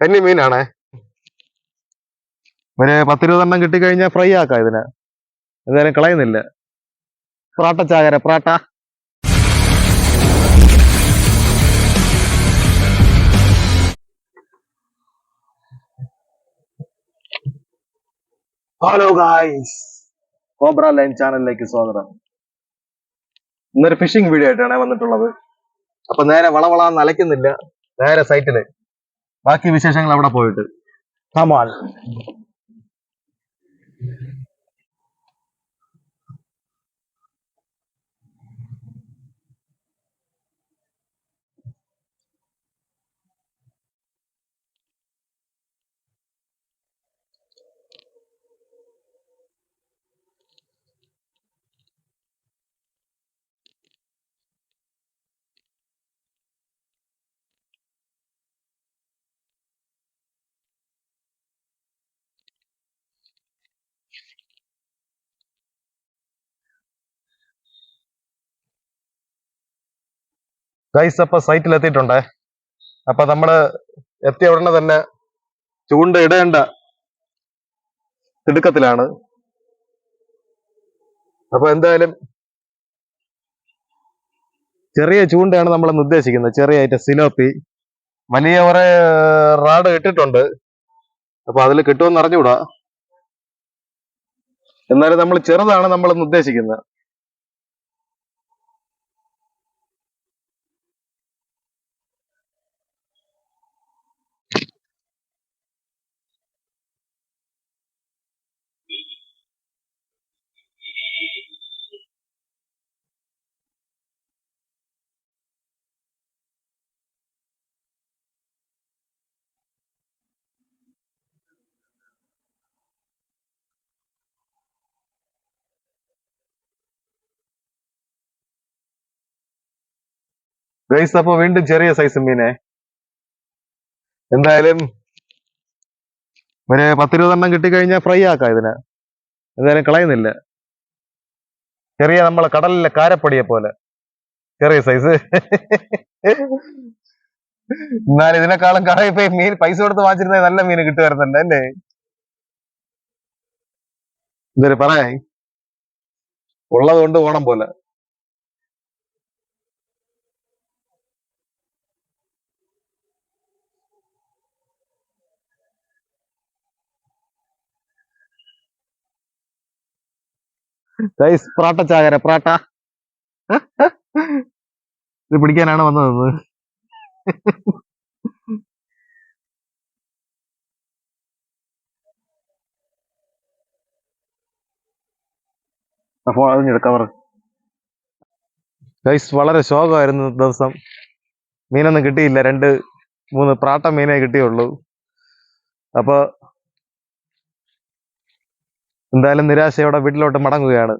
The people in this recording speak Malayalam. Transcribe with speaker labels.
Speaker 1: കന്നി മീനാണേ? ഒരു പത്തിരുപതെണ്ണം കിട്ടിക്കഴിഞ്ഞാൽ ഫ്രൈ ആക്കാം ഇതിനെ. എന്തായാലും കളയുന്നില്ല. പ്രാട്ട ചാകര parotta hello guys cobra line ചാനലിലേക്ക് സ്വാഗതം. ഇന്നൊരു ഫിഷിംഗ് വീഡിയോ ആയിട്ടാണ് വന്നിട്ടുള്ളത്. അപ്പൊ നേരെ വളവളാന്ന് അലക്കുന്നില്ല നേരെ സൈറ്റിൽ ബാക്കി വിശേഷങ്ങൾ അവിടെ പോയിട്ട്. കമാൽ ഗൈസ് അപ്പൊ സൈറ്റിൽ എത്തിയിട്ടുണ്ടേ? അപ്പൊ നമ്മൾ എത്തിയ ഉടനെ തന്നെ ചൂണ്ട ഇടേണ്ട തിടുക്കത്തിലാണ്. അപ്പൊ എന്തായാലും ചെറിയ ചൂണ്ടയാണ് നമ്മൾ ഇന്ന് ഉദ്ദേശിക്കുന്നത്. ചെറിയ ഐറ്റം സിലോപ്പി. വലിയ കുറെ റാഡ് ഇട്ടിട്ടുണ്ട്. അപ്പൊ അതിൽ കിട്ടുമെന്ന് അറിഞ്ഞുകൂടാ. എന്നാലും നമ്മൾ ചെറുതാണ് നമ്മൾ ഇന്ന് ഉദ്ദേശിക്കുന്നത്. ഗൈസ് അപ്പൊ വീണ്ടും ചെറിയ സൈസ് മീനെ. എന്തായാലും ഒരു പത്തിരുപതെണ്ണം കിട്ടിക്കഴിഞ്ഞാൽ ഫ്രൈ ആക്കാം ഇതിനെ. എന്തായാലും കളയുന്നില്ല. ചെറിയ നമ്മളെ കടലിലെ കാരപ്പൊടിയെ പോലെ. ചെറിയ സൈസ് എന്നാൽ ഇതിനേക്കാളും കടയിൽ പോയി മീൻ പൈസ കൊടുത്ത് വാങ്ങിച്ചിരുന്ന നല്ല മീൻ കിട്ടുമായിരുന്നുണ്ട് അല്ലേ? ഇതൊരു പറയാ. ഉള്ളത് കൊണ്ട് ഓണം പോലെ. ഗൈസ് പ്രാട്ട ചാകര പ്രാട്ട. ഇത് പിടിക്കാനാണ് വന്നത്. അപ്പോൾ കവർ ഗൈസ് വളരെ ശോകമായിരുന്നു ദിവസം. മീനൊന്നും കിട്ടിയില്ല. രണ്ട് മൂന്ന് പ്രാട്ട മീനേ കിട്ടിയുള്ളൂ. അപ്പൊ എന്തായാലും നിരാശയോടെ വീട്ടിലോട്ട് മടങ്ങുകയാണ്.